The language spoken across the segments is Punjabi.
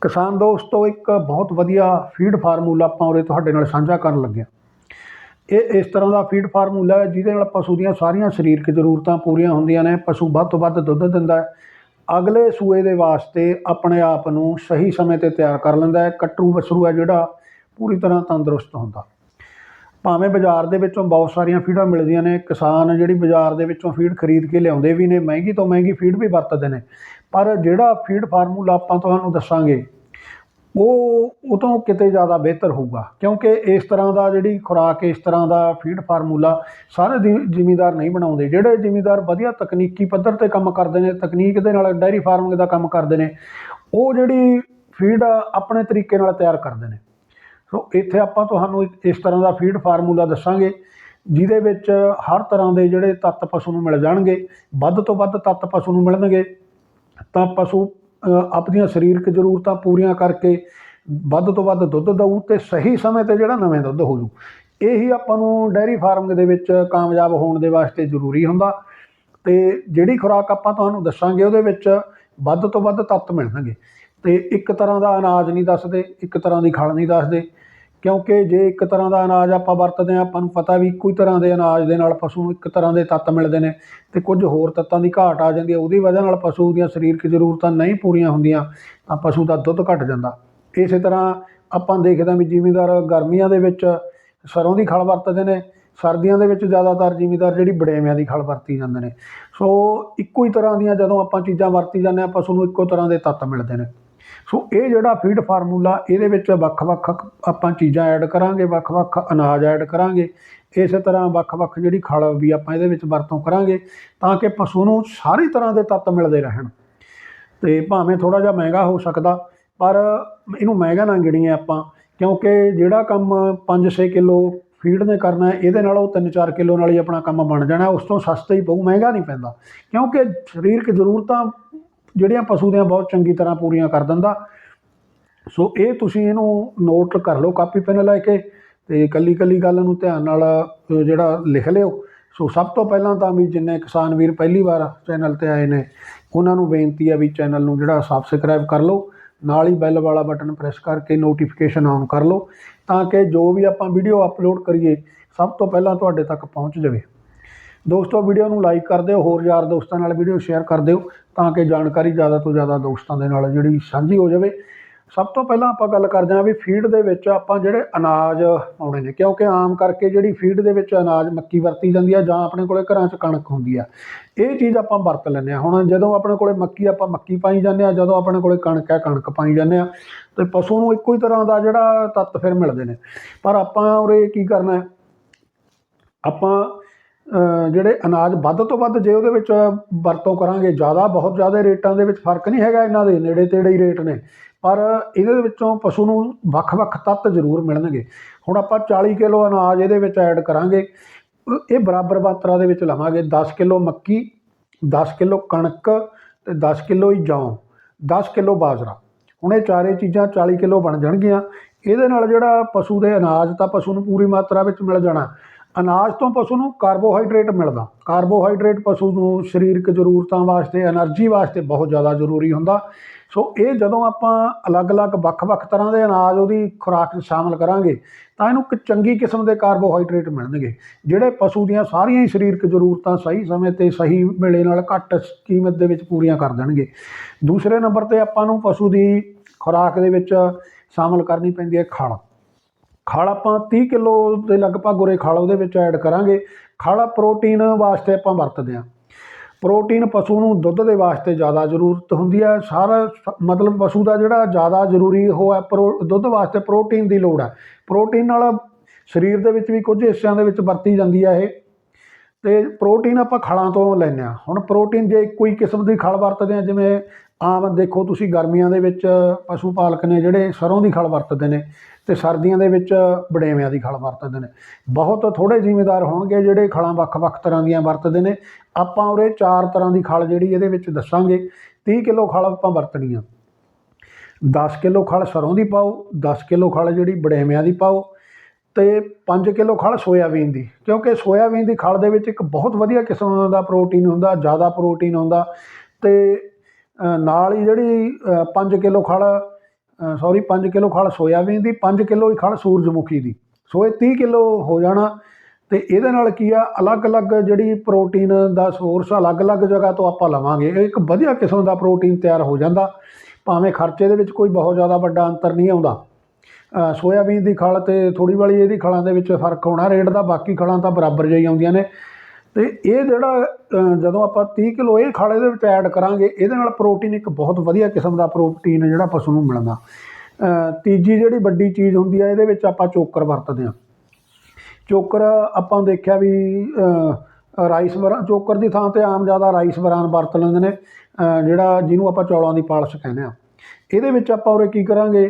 ਕਿਸਾਨ ਦੋਸਤੋ, ਇੱਕ ਬਹੁਤ ਵਧੀਆ ਫੀਡ ਫਾਰਮੂਲਾ ਆਪਾਂ ਉਰੇ ਤੁਹਾਡੇ ਨਾਲ ਸਾਂਝਾ ਕਰਨ ਲੱਗੇ ਹਾਂ। ਇਹ ਇਸ ਤਰ੍ਹਾਂ ਦਾ ਫੀਡ ਫਾਰਮੂਲਾ ਹੈ, ਜਿਹਦੇ ਨਾਲ ਪਸ਼ੂ ਦੀਆਂ ਸਾਰੀਆਂ ਸਰੀਰਕ ਜ਼ਰੂਰਤਾਂ ਪੂਰੀਆਂ ਹੁੰਦੀਆਂ ਨੇ, ਪਸ਼ੂ ਵੱਧ ਤੋਂ ਵੱਧ ਦੁੱਧ ਦਿੰਦਾ ਹੈ। ਅਗਲੇ ਸੂਏ ਦੇ ਵਾਸਤੇ ਆਪਣੇ ਆਪ ਨੂੰ ਸਹੀ ਸਮੇਂ ਤੇ ਤਿਆਰ ਕਰ ਲੈਂਦਾ ਹੈ। ਕੱਟੂ ਵਸਰੂ ਹੈ ਜਿਹੜਾ, ਪੂਰੀ ਤਰ੍ਹਾਂ ਤੰਦਰੁਸਤ ਹੁੰਦਾ। ਭਾਵੇਂ ਬਾਜ਼ਾਰ ਦੇ ਵਿੱਚੋਂ ਬਹੁਤ ਸਾਰੀਆਂ ਫੀਡਾਂ ਮਿਲਦੀਆਂ ਨੇ, ਕਿਸਾਨ ਜਿਹੜੀ ਬਾਜ਼ਾਰ ਦੇ ਵਿੱਚੋਂ ਫੀਡ ਖਰੀਦ ਕੇ ਲਿਆਉਂਦੇ ਵੀ ਨੇ, ਮਹਿੰਗੀ ਤੋਂ ਮਹਿੰਗੀ ਫੀਡ ਵੀ ਵਰਤਦੇ ਨੇ। ਪਰ ਜਿਹੜਾ ਫੀਡ ਫਾਰਮੂਲਾ ਆਪਾਂ ਤੁਹਾਨੂੰ ਦੱਸਾਂਗੇ, ਉਹ ਉਹ ਤੋਂ ਕਿਤੇ ਜ਼ਿਆਦਾ ਬਿਹਤਰ ਹੋਊਗਾ, ਕਿਉਂਕਿ ਇਸ ਤਰ੍ਹਾਂ ਦਾ ਜਿਹੜੀ ਖੁਰਾਕ, ਇਸ ਤਰ੍ਹਾਂ ਦਾ ਫੀਡ ਫਾਰਮੂਲਾ ਸਾਰੇ ਜ਼ਿਮੀਦਾਰ ਨਹੀਂ ਬਣਾਉਂਦੇ। ਜਿਹੜੇ ਜ਼ਿਮੀਦਾਰ ਵਧੀਆ ਤਕਨੀਕੀ ਪੱਧਰ ਤੇ ਕੰਮ ਕਰਦੇ ਨੇ, ਤਕਨੀਕ ਦੇ ਨਾਲ ਡਾਇਰੀ ਫਾਰਮਿੰਗ ਦਾ ਕੰਮ ਕਰਦੇ ਨੇ, ਉਹ ਜਿਹੜੀ ਫੀਡ ਆਪਣੇ ਤਰੀਕੇ ਨਾਲ ਤਿਆਰ ਕਰਦੇ ਨੇ। ਸੋ ਇੱਥੇ ਆਪਾਂ ਤੁਹਾਨੂੰ ਇੱਕ, ਇਸ ਤਰ੍ਹਾਂ ਦਾ ਫੀਡ ਫਾਰਮੂਲਾ ਦੱਸਾਂਗੇ, ਜਿਹਦੇ ਵਿੱਚ ਹਰ ਤਰ੍ਹਾਂ ਦੇ ਜਿਹੜੇ ਤੱਤ ਪਸ਼ੂ ਨੂੰ ਮਿਲ ਜਾਣਗੇ, ਵੱਧ ਤੋਂ ਵੱਧ ਤੱਤ ਪਸ਼ੂ ਨੂੰ ਮਿਲਣਗੇ, ਤਾਂ ਪਸ਼ੂ ਆਪਣੀਆਂ ਸਰੀਰਕ ਜ਼ਰੂਰਤਾਂ ਪੂਰੀਆਂ ਕਰਕੇ ਵੱਧ ਤੋਂ ਵੱਧ ਦੁੱਧ ਦਊ ਤੇ ਸਹੀ ਸਮੇਂ ਤੇ ਜਿਹੜਾ ਨਵੇਂ ਦੁੱਧ ਹੋ ਜੂ ਇਹੀ ਆਪਾਂ ਨੂੰ ਡੈਰੀ ਫਾਰਮ ਦੇ ਵਿੱਚ ਕਾਮਯਾਬ ਹੋਣ ਦੇ ਵਾਸਤੇ ਜ਼ਰੂਰੀ ਹੁੰਦਾ। ਤੇ ਜਿਹੜੀ ਖੁਰਾਕ ਆਪਾਂ ਤੁਹਾਨੂੰ ਦੱਸਾਂਗੇ, ਉਹਦੇ ਵਿੱਚ ਵੱਧ ਤੋਂ ਵੱਧ ਤੱਤ ਮਿਲਣਗੇ। ਅਤੇ ਇੱਕ ਤਰ੍ਹਾਂ ਦਾ ਅਨਾਜ ਨਹੀਂ ਦੱਸਦੇ, ਇੱਕ ਤਰ੍ਹਾਂ ਦੀ ਖਲ ਨਹੀਂ ਦੱਸਦੇ। ਕਿਉਂਕਿ ਜੇ ਇੱਕ ਤਰ੍ਹਾਂ ਦਾ ਅਨਾਜ ਆਪਾਂ ਵਰਤਦੇ ਹਾਂ, ਆਪਾਂ ਨੂੰ ਪਤਾ ਵੀ ਇੱਕੋ ਹੀ ਤਰ੍ਹਾਂ ਦੇ ਅਨਾਜ ਦੇ ਨਾਲ ਪਸ਼ੂ ਨੂੰ ਇੱਕ ਤਰ੍ਹਾਂ ਦੇ ਤੱਤ ਮਿਲਦੇ ਨੇ ਅਤੇ ਕੁਝ ਹੋਰ ਤੱਤਾਂ ਦੀ ਘਾਟ ਆ ਜਾਂਦੀ ਹੈ, ਉਹਦੀ ਵਜ੍ਹਾ ਨਾਲ ਪਸ਼ੂ ਦੀਆਂ ਸਰੀਰਕ ਜ਼ਰੂਰਤਾਂ ਨਹੀਂ ਪੂਰੀਆਂ ਹੁੰਦੀਆਂ, ਤਾਂ ਪਸ਼ੂ ਦਾ ਦੁੱਧ ਘਟ ਜਾਂਦਾ। ਇਸੇ ਤਰ੍ਹਾਂ ਆਪਾਂ ਦੇਖਦੇ ਹਾਂ ਵੀ ਜ਼ਿਮੀਂਦਾਰ ਗਰਮੀਆਂ ਦੇ ਵਿੱਚ ਸਰੋਂ ਦੀ ਖਲ ਵਰਤਦੇ ਨੇ, ਸਰਦੀਆਂ ਦੇ ਵਿੱਚ ਜ਼ਿਆਦਾਤਰ ਜ਼ਿਮੀਂਦਾਰ ਜਿਹੜੀ ਬੜੇਵਿਆਂ ਦੀ ਖਲ ਵਰਤੀ ਜਾਂਦੇ ਨੇ। ਸੋ ਇੱਕੋ ਹੀ ਤਰ੍ਹਾਂ ਦੀਆਂ ਜਦੋਂ ਆਪਾਂ ਚੀਜ਼ਾਂ ਵਰਤੀ ਜਾਂਦੇ ਹਾਂ, ਪਸ਼ੂ ਨੂੰ ਇੱਕੋ ਤਰ੍ਹਾਂ ਦੇ ਤੱਤ ਮਿਲਦੇ ਨੇ। ਸੋ ਇਹ ਜਿਹੜਾ ਫੀਡ ਫਾਰਮੂਲਾ ਇਹਦੇ ਵਿੱਚ ਵੱਖ-ਵੱਖ ਆਪਾਂ ਚੀਜ਼ਾਂ ਐਡ ਕਰਾਂਗੇ ਵੱਖ-ਵੱਖ ਅਨਾਜ ਐਡ ਕਰਾਂਗੇ। ਇਸੇ ਤਰ੍ਹਾਂ ਵੱਖ-ਵੱਖ ਜਿਹੜੀ ਖਲ ਵੀ ਆਪਾਂ ਇਹਦੇ ਵਿੱਚ ਵਰਤੋਂ ਕਰਾਂਗੇ ਤਾਂ ਕਿ ਪਸ਼ੂ ਨੂੰ ਸਾਰੀ ਤਰ੍ਹਾਂ ਦੇ ਤੱਤ ਮਿਲਦੇ ਰਹਿਣ। ਤੇ ਭਾਵੇਂ ਥੋੜਾ ਜਿਹਾ ਮਹਿੰਗਾ ਹੋ ਸਕਦਾ, ਪਰ ਇਹਨੂੰ ਮਹਿੰਗਾ ਨਾ ਗਿਣੀਏ ਆਪਾਂ, ਕਿਉਂਕਿ ਜਿਹੜਾ ਕੰਮ 5-6 ਕਿਲੋ ਫੀਡ ਨੇ ਕਰਨਾ ਇਹਦੇ ਨਾਲ ਉਹ 3-4 ਕਿਲੋ ਨਾਲ ਹੀ ਆਪਣਾ ਕੰਮ ਬਣ ਜਾਣਾ, ਉਸ ਤੋਂ ਸਸਤਾ ਹੀ ਪਊ, ਮਹਿੰਗਾ ਨਹੀਂ ਪੈਂਦਾ। ਕਿਉਂਕਿ ਸਰੀਰਕ ਜ਼ਰੂਰਤਾਂ ਜਿਹੜੀਆਂ ਪਸ਼ੂ ਦੀਆਂ ਬਹੁਤ ਚੰਗੀ ਤਰ੍ਹਾਂ ਪੂਰੀਆਂ ਕਰ ਦਿੰਦਾ। ਸੋ ਇਹ ਤੁਸੀਂ ਇਹਨੂੰ ਨੋਟ ਕਰ ਲਓ ਕਾਪੀ ਪੈਨ ਲੈ ਕੇ ਤੇ ਕੱਲੀ ਕੱਲੀ ਗੱਲ ਨੂੰ ਧਿਆਨ ਨਾਲ ਜਿਹੜਾ ਲਿਖ ਲਿਓ। ਸੋ ਸਭ ਤੋਂ ਪਹਿਲਾਂ ਤਾਂ ਵੀ ਜਿੰਨੇ ਕਿਸਾਨ ਵੀਰ ਪਹਿਲੀ ਵਾਰ ਚੈਨਲ ਤੇ ਆਏ ਨੇ, ਉਹਨਾਂ ਨੂੰ ਬੇਨਤੀ ਆ ਵੀ ਚੈਨਲ ਨੂੰ ਜਿਹੜਾ ਸਬਸਕ੍ਰਾਈਬ ਕਰ ਲਓ, ਨਾਲ ਹੀ ਬੈਲ ਵਾਲਾ ਬਟਨ ਪ੍ਰੈਸ ਕਰਕੇ ਨੋਟੀਫਿਕੇਸ਼ਨ ਆਨ ਕਰ ਲਓ, ਤਾਂ ਕਿ ਜੋ ਵੀ ਆਪਾਂ ਵੀਡੀਓ ਅਪਲੋਡ ਕਰੀਏ, ਸਭ ਤੋਂ ਪਹਿਲਾਂ ਤੁਹਾਡੇ ਤੱਕ ਪਹੁੰਚ ਜਾਵੇ। ਦੋਸਤੋ ਵੀਡੀਓ ਨੂੰ ਲਾਈਕ ਕਰ ਦਿਓ, ਹੋਰ ਯਾਰ ਦੋਸਤਾਂ ਨਾਲ ਵੀਡੀਓ ਸ਼ੇਅਰ ਕਰ ਦਿਓ ਤਾਂ ਕਿ ਜਾਣਕਾਰੀ ਜ਼ਿਆਦਾ ਤੋਂ ਜ਼ਿਆਦਾ ਦੋਸਤਾਂ ਦੇ ਨਾਲ ਜਿਹੜੀ ਸਾਂਝੀ ਹੋ ਜਾਵੇ। ਸਭ ਤੋਂ ਪਹਿਲਾਂ ਆਪਾਂ ਗੱਲ ਕਰਦੇ ਹਾਂ ਵੀ ਫੀਡ ਦੇ ਵਿੱਚ ਆਪਾਂ ਜਿਹੜੇ ਅਨਾਜ ਪਾਉਣੇ ਨੇ, ਕਿਉਂਕਿ ਆਮ ਕਰਕੇ ਜਿਹੜੀ ਫੀਡ ਦੇ ਵਿੱਚ ਅਨਾਜ ਮੱਕੀ ਵਰਤੀ ਜਾਂਦੀ ਆ ਜਾਂ ਆਪਣੇ ਕੋਲੇ ਘਰਾਂ 'ਚ ਕਣਕ ਹੁੰਦੀ ਆ, ਇਹ ਚੀਜ਼ ਆਪਾਂ ਵਰਤ ਲੈਂਦੇ ਆ ਹੁਣ ਜਦੋਂ ਆਪਣੇ ਕੋਲੇ ਮੱਕੀ, ਆਪਾਂ ਮੱਕੀ ਪਾਈ ਜਾਂਦੇ ਆ ਜਦੋਂ ਆਪਣੇ ਕੋਲੇ ਕਣਕ ਹੈ ਕਣਕ ਪਾਈ ਜਾਂਦੇ ਆ ਤੇ ਪਸ਼ੂ ਨੂੰ ਇੱਕੋ ਹੀ ਤਰ੍ਹਾਂ ਦਾ ਜਿਹੜਾ ਤੱਤ ਫਿਰ ਮਿਲਦੇ ਨੇ। ਪਰ ਆਪਾਂ ਉਰੇ ਕੀ ਕਰਨਾ ਆਪਾਂ ਜਿਹੜੇ ਅਨਾਜ ਵੱਧ ਤੋਂ ਵੱਧ ਜੇ ਉਹਦੇ ਵਿੱਚ ਵਰਤੋਂ ਕਰਾਂਗੇ, ਜ਼ਿਆਦਾ, ਬਹੁਤ ਜ਼ਿਆਦਾ ਰੇਟਾਂ ਦੇ ਵਿੱਚ ਫ਼ਰਕ ਨਹੀਂ ਹੈਗਾ ਇਹਨਾਂ ਦੇ, ਨੇੜੇ ਤੇੜੇ ਹੀ ਰੇਟ ਨੇ। ਪਰ ਇਹਦੇ ਵਿੱਚੋਂ ਪਸ਼ੂ ਨੂੰ ਵੱਖ-ਵੱਖ ਤੱਤ ਜ਼ਰੂਰ ਮਿਲਣਗੇ। ਹੁਣ ਆਪਾਂ 40 ਕਿਲੋ ਅਨਾਜ ਇਹਦੇ ਵਿੱਚ ਐਡ ਕਰਾਂਗੇ। ਇਹ ਬਰਾਬਰ ਮਾਤਰਾ ਦੇ ਵਿੱਚ ਲਵਾਂਗੇ। 10 ਕਿਲੋ ਮੱਕੀ 10 ਕਿਲੋ ਕਣਕ ਤੇ 10 ਕਿਲੋ ਹੀ ਜੌਂ 10 ਕਿਲੋ ਬਾਜਰਾ। ਹੁਣ ਇਹ ਚਾਰੇ ਚੀਜ਼ਾਂ 40 ਕਿਲੋ ਬਣ ਜਾਣਗੀਆਂ। ਇਹਦੇ ਨਾਲ ਜਿਹੜਾ ਪਸ਼ੂ ਦੇ ਅਨਾਜ ਤਾਂ ਪਸ਼ੂ ਨੂੰ ਪੂਰੀ ਮਾਤਰਾ ਵਿੱਚ ਮਿਲ ਜਾਣਾ। ਅਨਾਜ ਤੋਂ ਪਸ਼ੂ ਨੂੰ ਕਾਰਬੋਹਾਈਡਰੇਟ ਮਿਲਦਾ। ਕਾਰਬੋਹਾਈਡਰੇਟ ਪਸ਼ੂ ਨੂੰ ਸਰੀਰਕ ਜ਼ਰੂਰਤਾਂ ਵਾਸਤੇ એનર્ਜੀ ਵਾਸਤੇ ਬਹੁਤ ਜ਼ਿਆਦਾ ਜ਼ਰੂਰੀ ਹੁੰਦਾ। ਸੋ ਇਹ ਜਦੋਂ ਆਪਾਂ ਅਲੱਗ-ਅਲੱਗ, ਵੱਖ-ਵੱਖ ਤਰ੍ਹਾਂ ਦੇ ਅਨਾਜ ਉਹਦੀ ਖੁਰਾਕ ਵਿੱਚ ਸ਼ਾਮਲ ਕਰਾਂਗੇ, ਤਾਂ ਇਹਨੂੰ ਇੱਕ ਚੰਗੀ ਕਿਸਮ ਦੇ ਕਾਰਬੋਹਾਈਡਰੇਟ ਮਿਲਣਗੇ, ਜਿਹੜੇ ਪਸ਼ੂ ਦੀਆਂ ਸਾਰੀਆਂ ਹੀ ਸਰੀਰਕ ਜ਼ਰੂਰਤਾਂ ਸਹੀ ਸਮੇਂ ਤੇ ਸਹੀ ਵੇਲੇ ਨਾਲ ਘੱਟ ਕੀਮਤ ਦੇ ਵਿੱਚ ਪੂਰੀਆਂ ਕਰ ਦੇਣਗੇ। ਦੂਸਰੇ ਨੰਬਰ ਤੇ ਆਪਾਂ ਨੂੰ ਪਸ਼ੂ ਦੀ ਖੁਰਾਕ ਦੇ ਵਿੱਚ ਸ਼ਾਮਲ ਕਰਨੀ ਪੈਂਦੀ ਹੈ ਖਲ ਖਲ ਆਪਾਂ 30 ਕਿਲੋ ਦੇ ਲਗਭਗ ਉਰੇ ਖਲ ਉਹਦੇ ਵਿੱਚ ਐਡ ਕਰਾਂਗੇ। ਖਲ ਪ੍ਰੋਟੀਨ ਵਾਸਤੇ ਆਪਾਂ ਵਰਤਦੇ ਹਾਂ। ਪ੍ਰੋਟੀਨ ਪਸ਼ੂ ਨੂੰ ਦੁੱਧ ਦੇ ਵਾਸਤੇ ਜ਼ਿਆਦਾ ਜ਼ਰੂਰਤ ਹੁੰਦੀ ਹੈ। ਸਾਰਾ ਮਤਲਬ ਪਸ਼ੂ ਦਾ ਜਿਹੜਾ ਜ਼ਿਆਦਾ ਜ਼ਰੂਰੀ ਉਹ ਹੈ ਪ੍ਰੋ, ਦੁੱਧ ਵਾਸਤੇ ਪ੍ਰੋਟੀਨ ਦੀ ਲੋੜ ਹੈ। ਪ੍ਰੋਟੀਨ ਨਾਲ ਸਰੀਰ ਦੇ ਵਿੱਚ ਵੀ ਕੁਝ ਹਿੱਸਿਆਂ ਦੇ ਵਿੱਚ ਵਰਤੀ ਜਾਂਦੀ ਹੈ ਇਹ। ਤੇ ਪ੍ਰੋਟੀਨ ਆਪਾਂ ਖਲਾਂ ਤੋਂ ਲੈਂਦੇ ਹਾਂ। ਹੁਣ ਪ੍ਰੋਟੀਨ ਜੇ ਕੋਈ ਕਿਸਮ ਦੀ ਖਲ ਵਰਤਦੇ ਹਾਂ, ਜਿਵੇਂ ਆਮ ਦੇਖੋ ਤੁਸੀਂ ਗਰਮੀਆਂ ਦੇ ਵਿੱਚ ਪਸ਼ੂ ਪਾਲਕ ਨੇ ਜਿਹੜੇ ਸਰੋਂ ਦੀ ਖਲ ਵਰਤਦੇ ਨੇ ਤੇ ਸਰਦੀਆਂ ਦੇ ਵਿੱਚ ਬੜੇਵਿਆਂ ਦੀ ਖਲ ਵਰਤਦੇ ਨੇ। ਬਹੁਤ ਥੋੜੇ ਜ਼ਿਮੀਦਾਰ ਹੋਣਗੇ ਜਿਹੜੇ ਖਲਾਂ ਵੱਖ-ਵੱਖ ਤਰ੍ਹਾਂ ਦੀਆਂ ਵਰਤਦੇ ਨੇ। ਆਪਾਂ ਉਰੇ ਚਾਰ ਤਰ੍ਹਾਂ ਦੀ ਖਲ ਜਿਹੜੀ ਇਹਦੇ ਵਿੱਚ ਦੱਸਾਂਗੇ। 30 ਕਿਲੋ ਖਲ ਆਪਾਂ ਵਰਤਣੀ ਆ। 10 ਕਿਲੋ ਖਲ ਸਰੋਂ ਦੀ ਪਾਓ 10 ਕਿਲੋ ਖਲ ਜਿਹੜੀ ਬੜੇਵਿਆਂ ਦੀ ਪਾਓ ਤੇ 5 ਕਿਲੋ ਖਲ ਸੋਇਆਬੀਨ ਦੀ। ਕਿਉਂਕਿ ਸੋਇਆਬੀਨ ਦੀ ਖਲ ਦੇ ਵਿੱਚ ਇੱਕ ਬਹੁਤ ਵਧੀਆ ਕਿਸਮ ਦਾ ਪ੍ਰੋਟੀਨ ਹੁੰਦਾ, ਜ਼ਿਆਦਾ ਪ੍ਰੋਟੀਨ ਹੁੰਦਾ ਤੇ ਨਾਲ ਹੀ ਜਿਹੜੀ 5 ਕਿਲੋ ਖਲ ਸੌਰੀ 5 ਕਿਲੋ ਖਲ ਸੋਇਆਬੀਨ ਦੀ 5 ਕਿਲੋ ਹੀ ਖਲ ਸੂਰਜਮੁਖੀ ਦੀ। ਸੋ ਇਹ 30 ਕਿਲੋ ਹੋ ਜਾਣਾ। ਤੇ ਇਹਦੇ ਨਾਲ ਕੀ ਆ, ਅਲੱਗ-ਅਲੱਗ ਜਿਹੜੀ ਪ੍ਰੋਟੀਨ ਦਾ ਸੋਰਸ ਅਲੱਗ-ਅਲੱਗ ਜਗ੍ਹਾ ਤੋਂ ਆਪਾਂ ਲਵਾਂਗੇ। ਇਹ ਇੱਕ ਵਧੀਆ ਕਿਸਮ ਦਾ ਪ੍ਰੋਟੀਨ ਤਿਆਰ ਹੋ ਜਾਂਦਾ। ਭਾਵੇਂ ਖਰਚੇ ਦੇ ਵਿੱਚ ਕੋਈ ਬਹੁਤ ਜ਼ਿਆਦਾ ਵੱਡਾ ਅੰਤਰ ਨਹੀਂ ਆਉਂਦਾ। ਸੋਇਆਬੀਨ ਦੀ ਖਲ ਤੇ ਥੋੜੀ ਵਾਲੀ ਇਹਦੀ ਖਲਾਂ ਦੇ ਵਿੱਚ ਫ਼ਰਕ ਹੋਣਾ ਰੇਟ ਦਾ ਬਾਕੀ ਖਲਾਂ ਤਾਂ ਬਰਾਬਰ ਜਿਹੀ ਆਉਂਦੀਆਂ ਨੇ। ਤੇ ਇਹ ਜਿਹੜਾ ਜਦੋਂ ਆਪਾਂ 30 ਕਿਲੋ ਇਹ ਖਲ ਇਹਦੇ ਵਿੱਚ ਐਡ ਕਰਾਂਗੇ ਇਹਦੇ ਨਾਲ ਪ੍ਰੋਟੀਨ ਇੱਕ ਬਹੁਤ ਵਧੀਆ ਕਿਸਮ ਦਾ ਪ੍ਰੋਟੀਨ ਜਿਹੜਾ ਪਸ਼ੂ ਨੂੰ ਮਿਲਦਾ। ਅ, ਤੀਜੀ ਜਿਹੜੀ ਵੱਡੀ ਚੀਜ਼ ਹੁੰਦੀ ਹੈ ਇਹਦੇ ਵਿੱਚ ਆਪਾਂ ਚੋਕਰ ਵਰਤਦੇ ਹਾਂ। ਚੋਕਰ ਆਪਾਂ ਦੇਖਿਆ ਵੀ ਰਾਈਸ ਬਰਾਂ ਚੋਕਰ ਦੀ ਥਾਂ ਤੇ ਆਮ ਜ਼ਿਆਦਾ ਰਾਈਸ ਬਰਾਨ ਵਰਤ ਲੈਂਦੇ ਨੇ ਜਿਹੜਾ ਜਿਹਨੂੰ ਆਪਾਂ ਚੌਲਾਂ ਦੀ ਪਾਲਿਸ਼ ਕਹਿੰਦੇ ਆ ਇਹਦੇ ਵਿੱਚ ਆਪਾਂ ਉਰੇ ਕੀ ਕਰਾਂਗੇ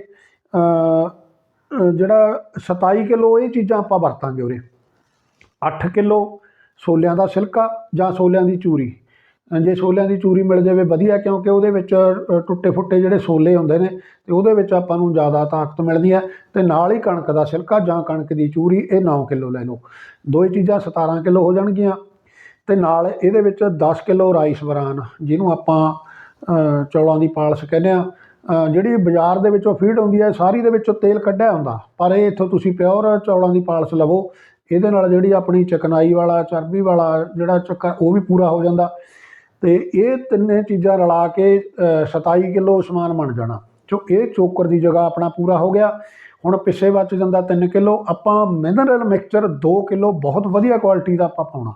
ਜਿਹੜਾ 27 ਕਿਲੋ ਇਹ ਚੀਜ਼ਾਂ ਆਪਾਂ ਵਰਤਾਂਗੇ ਉਰੇ। 8 ਕਿਲੋ ਛੋਲਿਆਂ ਦਾ ਸਿਲਕਾ ਜਾਂ ਛੋਲਿਆਂ ਦੀ ਚੂਰੀ। ਜੇ ਛੋਲਿਆਂ ਦੀ ਚੂਰੀ ਮਿਲ ਜਾਵੇ ਵਧੀਆ, ਕਿਉਂਕਿ ਉਹਦੇ ਵਿੱਚ ਟੁੱਟੇ ਫੁੱਟੇ ਜਿਹੜੇ ਛੋਲੇ ਹੁੰਦੇ ਨੇ, ਤੇ ਉਹਦੇ ਵਿੱਚ ਆਪਾਂ ਨੂੰ ਜ਼ਿਆਦਾ ਤਾਕਤ ਮਿਲਦੀ ਹੈ ਤੇ ਨਾਲ ਹੀ ਕਣਕ ਦਾ ਸਿਲਕਾ ਜਾਂ ਕਣਕ ਦੀ ਚੂਰੀ ਇਹ 9 ਕਿਲੋ ਲੈ ਲਓ। ਦੋਏ ਚੀਜ਼ਾਂ 17 ਕਿਲੋ ਹੋ ਜਾਣਗੀਆਂ ਤੇ ਨਾਲ ਇਹਦੇ ਵਿੱਚ 10 ਕਿਲੋ ਰਾਈਸ ਬਰਾਨ, ਜਿਹਨੂੰ ਆਪਾਂ ਚੌਲਾਂ ਦੀ ਪਾਲਸ ਕਹਿੰਦੇ ਆ ਜਿਹੜੀ ਬਾਜ਼ਾਰ ਦੇ ਵਿੱਚੋਂ ਫੀਡ ਹੁੰਦੀ ਹੈ, ਸਾਰੀ ਦੇ ਵਿੱਚੋਂ ਤੇਲ ਕੱਢਿਆ ਹੁੰਦਾ, ਪਰ ਇਹ ਇੱਥੋਂ ਤੁਸੀਂ ਪਿਓਰ ਚੌਲਾਂ ਦੀ ਪਾਲਸ਼ ਲਵੋ ਇਹਦੇ ਨਾਲ ਜਿਹੜੀ ਆਪਣੀ ਚਕਨਾਈ ਵਾਲਾ ਚਰਬੀ ਵਾਲਾ ਜਿਹੜਾ ਚੱਕਰ ਉਹ ਵੀ ਪੂਰਾ ਹੋ ਜਾਂਦਾ। ਤੇ ਇਹ ਤਿੰਨੇ ਚੀਜ਼ਾਂ ਰਲਾ ਕੇ ਅ, 27 ਕਿਲੋ ਸਮਾਨ ਬਣ ਜਾਣਾ। ਚੋ ਇਹ ਚੋਕਰ ਦੀ ਜਗ੍ਹਾ ਆਪਣਾ ਪੂਰਾ ਹੋ ਗਿਆ। ਹੁਣ ਪਿੱਛੇ ਬਚ ਜਾਂਦਾ 3 ਕਿਲੋ। ਆਪਾਂ ਮਿਨਰਲ ਮਿਕਸਚਰ 2 ਕਿਲੋ ਬਹੁਤ ਵਧੀਆ ਕੁਆਲਿਟੀ ਦਾ ਆਪਾਂ ਪਾਉਣਾ।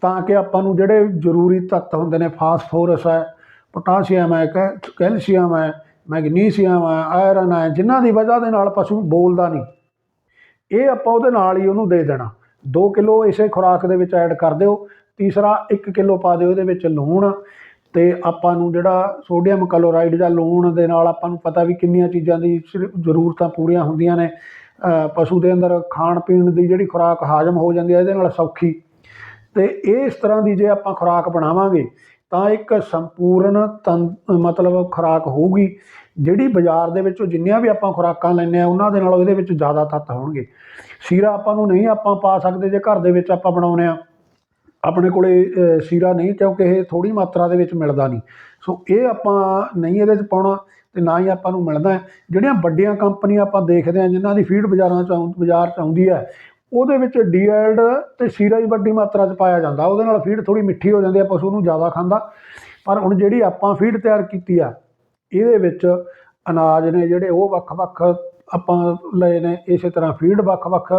ਤਾਂ ਕਿ ਆਪਾਂ ਨੂੰ ਜਿਹੜੇ ਜ਼ਰੂਰੀ ਤੱਤ ਹੁੰਦੇ ਨੇ ਫਾਸਫੋਰਸ ਹੈ ਪੋਟਾਸ਼ੀਅਮ ਹੈ ਕੈ- ਕੈਲਸ਼ੀਅਮ ਹੈ ਮੈਗਨੀਸ਼ੀਅਮ ਹੈ ਆਇਰਨ ਹੈ ਜਿਨ੍ਹਾਂ ਦੀ ਵਜ੍ਹਾ ਦੇ ਨਾਲ ਪਸ਼ੂ ਬੋਲਦਾ ਨਹੀਂ। ਇਹ ਆਪਾਂ ਉਹਦੇ ਨਾਲ ਹੀ ਉਹਨੂੰ ਦੇ ਦੇਣਾ। 2 ਕਿਲੋ ਇਸੇ ਖੁਰਾਕ ਦੇ ਵਿੱਚ ਐਡ ਕਰ ਦਿਓ। ਤੀਸਰਾ 1 ਕਿਲੋ ਪਾ ਦਿਓ ਇਹਦੇ ਵਿੱਚ ਲੂਣ। ਤੇ ਆਪਾਂ ਨੂੰ ਜਿਹੜਾ ਸੋਡੀਅਮ ਕਲੋਰਾਈਡ ਜਾਂ ਲੂਣ ਦੇ ਨਾਲ ਆਪਾਂ ਨੂੰ ਪਤਾ ਵੀ ਕਿੰਨੀਆਂ ਚੀਜ਼ਾਂ ਦੀ ਸਿਰ- ਜ਼ਰੂਰਤਾਂ ਪੂਰੀਆਂ ਹੁੰਦੀਆਂ ਨੇ। ਪਸ਼ੂ ਦੇ ਅੰਦਰ ਖਾਣ ਪੀਣ ਦੀ ਜਿਹੜੀ ਖੁਰਾਕ ਹਾਜ਼ਮ ਹੋ ਜਾਂਦੀ ਹੈ, ਇਹਦੇ ਨਾਲ ਸੌਖੀ। ਤੇ ਇਸ ਤਰ੍ਹਾਂ ਦੀ ਜੇ ਆਪਾਂ ਖੁਰਾਕ ਬਣਾਵਾਂਗੇ ਤਾਂ ਇੱਕ ਸੰਪੂਰਨ ਤੰ, ਮਤਲਬ ਖੁਰਾਕ ਹੋਊਗੀ। ਜਿਹੜੀ ਬਾਜ਼ਾਰ ਦੇ ਵਿੱਚੋਂ ਜਿੰਨੀਆਂ ਵੀ ਆਪਾਂ ਖੁਰਾਕਾਂ ਲੈਂਦੇ ਆ ਉਹਨਾਂ ਦੇ ਨਾਲੋਂ ਇਹਦੇ ਵਿੱਚ ਜ਼ਿਆਦਾ ਤੱਤ ਹੋਣਗੇ। ਸੀਰਾ ਆਪਾਂ ਨੂੰ ਨਹੀਂ ਆਪਾਂ ਪਾ ਸਕਦੇ, ਜੇ ਘਰ ਦੇ ਵਿੱਚ ਆਪਾਂ ਬਣਾਉਨੇ ਆ ਆਪਣੇ ਕੋਲੇ ਸੀਰਾ ਨਹੀਂ, ਕਿਉਂਕਿ ਇਹ ਥੋੜੀ ਮਾਤਰਾ ਦੇ ਵਿੱਚ ਮਿਲਦਾ ਨਹੀਂ। ਸੋ ਇਹ ਆਪਾਂ ਨਹੀਂ ਇਹਦੇ 'ਚ ਪਾਉਣਾ ਤੇ ਨਾ ਹੀ ਆਪਾਂ ਨੂੰ ਮਿਲਦਾ। ਜਿਹੜੀਆਂ ਵੱਡੀਆਂ ਕੰਪਨੀਆਂ ਆਪਾਂ ਦੇਖਦੇ ਆ ਜਿਨ੍ਹਾਂ ਦੀ ਫੀਡ ਬਾਜ਼ਾਰਾਂ 'ਚ ਆਉਂ, ਬਾਜ਼ਾਰ 'ਚ ਆਉਂਦੀ ਹੈ ਉਹਦੇ ਵਿੱਚ ਡੀਐਲਡ ਤੇ ਸੀਰਾ ਹੀ ਵੱਡੀ ਮਾਤਰਾ 'ਚ ਪਾਇਆ ਜਾਂਦਾ। ਉਹਦੇ ਨਾਲ ਫੀਡ ਥੋੜੀ ਮਿੱਠੀ ਹੋ ਜਾਂਦੀ ਆ, ਪਸ਼ੂ ਨੂੰ ਜ਼ਿਆਦਾ ਖਾਂਦਾ। ਪਰ ਹੁਣ ਜਿਹੜੀ ਆਪਾਂ ਫੀਡ ਤਿਆਰ ਕੀਤੀ ਆ, ਇਹਦੇ ਵਿੱਚ ਅਨਾਜ ਨੇ ਜਿਹੜੇ ਉਹ ਵੱਖ-ਵੱਖ ਆਪਾਂ ਲਏ ਨੇ, ਇਸੇ ਤਰ੍ਹਾਂ ਫੀਡ ਵੱਖ-ਵੱਖ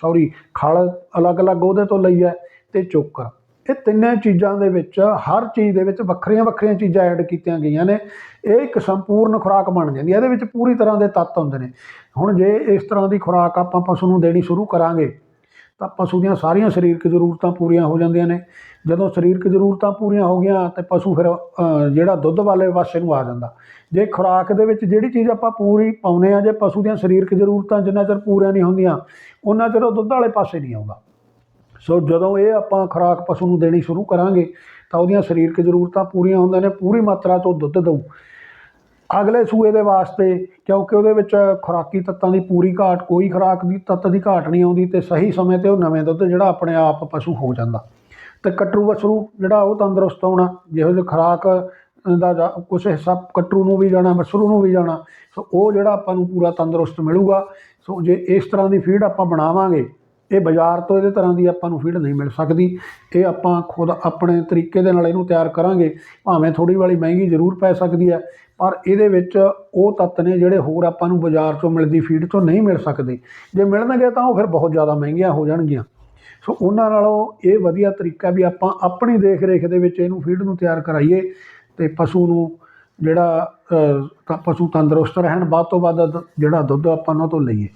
ਸੌਰੀ ਖਲ ਅਲੱਗ-ਅਲੱਗ ਉਹਦੇ ਤੋਂ ਲਈ ਹੈ ਤੇ ਚੋਕਰ। ਇਹ ਤਿੰਨੇ ਚੀਜ਼ਾਂ ਦੇ ਵਿੱਚ, ਹਰ ਚੀਜ਼ ਦੇ ਵਿੱਚ ਵੱਖਰੀਆਂ ਵੱਖਰੀਆਂ ਚੀਜ਼ਾਂ ਐਡ ਕੀਤੀਆਂ ਗਈਆਂ ਨੇ। ਇਹ ਇੱਕ ਸੰਪੂਰਨ ਖੁਰਾਕ ਬਣ ਜਾਂਦੀ ਹੈ। ਇਹਦੇ ਵਿੱਚ ਪੂਰੀ ਤਰ੍ਹਾਂ ਦੇ ਤੱਤ ਹੁੰਦੇ ਨੇ। ਹੁਣ ਜੇ ਇਸ ਤਰ੍ਹਾਂ ਦੀ ਖੁਰਾਕ ਆਪਾਂ ਪਸ਼ੂ ਨੂੰ ਦੇਣੀ ਸ਼ੁਰੂ ਕਰਾਂਗੇ, ਤਾਂ ਪਸ਼ੂ ਦੀਆਂ ਸਾਰੀਆਂ ਸਰੀਰਕ ਜ਼ਰੂਰਤਾਂ ਪੂਰੀਆਂ ਹੋ ਜਾਂਦੀਆਂ ਨੇ। ਜਦੋਂ ਸਰੀਰਕ ਜ਼ਰੂਰਤਾਂ ਪੂਰੀਆਂ ਹੋ ਗਈਆਂ, ਤੇ ਪਸ਼ੂ ਫਿਰ ਜਿਹੜਾ ਦੁੱਧ ਵਾਲੇ ਪਾਸੇ ਨੂੰ ਆ ਜਾਂਦਾ। ਜੇ ਖੁਰਾਕ ਦੇ ਵਿੱਚ ਜਿਹੜੀ ਚੀਜ਼ ਆਪਾਂ ਪੂਰੀ ਪਾਉਨੇ ਆ ਜੇ ਪਸ਼ੂ ਦੀਆਂ ਸਰੀਰਕ ਜ਼ਰੂਰਤਾਂ ਜਿੰਨਾ ਚਿਰ ਪੂਰੀਆਂ ਨਹੀਂ ਹੁੰਦੀਆਂ, ਉਹਨਾਂ ਚਿਰ ਉਹ ਦੁੱਧ ਵਾਲੇ ਪਾਸੇ ਨਹੀਂ ਆਉਂਦਾ। ਸੋ ਜਦੋਂ ਇਹ ਆਪਾਂ ਖੁਰਾਕ ਪਸ਼ੂ ਨੂੰ ਦੇਣੀ ਸ਼ੁਰੂ ਕਰਾਂਗੇ, ਤਾਂ ਉਹਦੀਆਂ ਸਰੀਰਕ ਜ਼ਰੂਰਤਾਂ ਪੂਰੀਆਂ ਹੁੰਦੀਆਂ ਨੇ, ਪੂਰੀ ਮਾਤਰਾ 'ਚ ਉਹ ਦੁੱਧ ਦਊ। ਅਗਲੇ ਸੂਏ ਦੇ ਵਾਸਤੇ, ਕਿਉਂਕਿ ਉਹਦੇ ਵਿੱਚ ਖੁਰਾਕੀ ਤੱਤਾਂ ਦੀ ਪੂਰੀ ਘਾਟ, ਕੋਈ ਖੁਰਾਕ ਦੀ ਤੱਤ ਦੀ ਘਾਟ ਨਹੀਂ ਆਉਂਦੀ ਤੇ ਸਹੀ ਸਮੇਂ ਤੇ ਉਹ ਨਵੇਂ ਦੁੱਧ ਜਿਹੜਾ ਆਪਣੇ ਆਪ ਪਸ਼ੂ ਹੋ ਜਾਂਦਾ। ਤੇ ਕਟਰੂ ਵਸਰੂ ਜਿਹੜਾ ਉਹ ਤੰਦਰੁਸਤ ਹੋਣਾ, ਜਿਹੋ ਜਿਹੇ ਖੁਰਾਕ ਦਾ ਜਾ- ਕੁਛ ਹਿੱਸਾ ਕਟਰੂ ਨੂੰ ਵੀ ਜਾਣਾ, ਵਸਰੂ ਨੂੰ ਵੀ ਜਾਣਾ, ਸੋ ਉਹ ਜਿਹੜਾ ਆਪਾਂ ਨੂੰ ਪੂਰਾ ਤੰਦਰੁਸਤ ਮਿਲੂਗਾ। ਸੋ ਜੇ ਇਸ ਤਰ੍ਹਾਂ ਦੀ ਫੀਡ ਆਪਾਂ ਬਣਾਵਾਂਗੇ ਇਹ ਬਾਜ਼ਾਰ ਤੋਂ ਇਹਦੇ ਤਰ੍ਹਾਂ ਦੀ ਆਪਾਂ ਨੂੰ ਫੀਡ ਨਹੀਂ ਮਿਲ ਸਕਦੀ। ਇਹ ਆਪਾਂ ਖੁਦ ਆਪਣੇ ਤਰੀਕੇ ਦੇ ਨਾਲ ਇਹਨੂੰ ਤਿਆਰ ਕਰਾਂਗੇ। ਭਾਵੇਂ ਥੋੜੀ ਵਾਲੀ ਮਹਿੰਗੀ ਜ਼ਰੂਰ ਪੈ ਸਕਦੀ ਹੈ, ਪਰ ਇਹਦੇ ਵਿੱਚ ਉਹ ਤੱਤ ਨੇ ਜਿਹੜੇ ਹੋਰ ਆਪਾਂ ਨੂੰ ਬਾਜ਼ਾਰ ਤੋਂ ਮਿਲਦੀ ਫੀਡ ਤੋਂ ਨਹੀਂ ਮਿਲ ਸਕਦੇ। ਜੇ ਮਿਲਣਗੇ ਤਾਂ ਉਹ ਫਿਰ ਬਹੁਤ ਜ਼ਿਆਦਾ ਮਹਿੰਗੀਆਂ ਹੋ ਜਾਣਗੀਆਂ। ਸੋ ਉਹਨਾਂ ਨਾਲੋਂ ਇਹ ਵਧੀਆ ਤਰੀਕਾ ਵੀ ਆਪਾਂ ਆਪਣੀ ਦੇਖ ਰੇਖ ਦੇ ਵਿੱਚ ਇਹਨੂੰ ਫੀਡ ਨੂੰ ਤਿਆਰ ਕਰਾਈਏ ਤੇ ਪਸ਼ੂ ਨੂੰ ਜਿਹੜਾ ਪਸ਼ੂ ਤੰਦਰੁਸਤ ਰਹਿਣ ਵੱਧ ਤੋਂ ਵੱਧ ਦ- ਜਿਹੜਾ ਦੁੱਧ ਆਪਾਂ ਉਹਨਾਂ ਤੋਂ ਲਈਏ।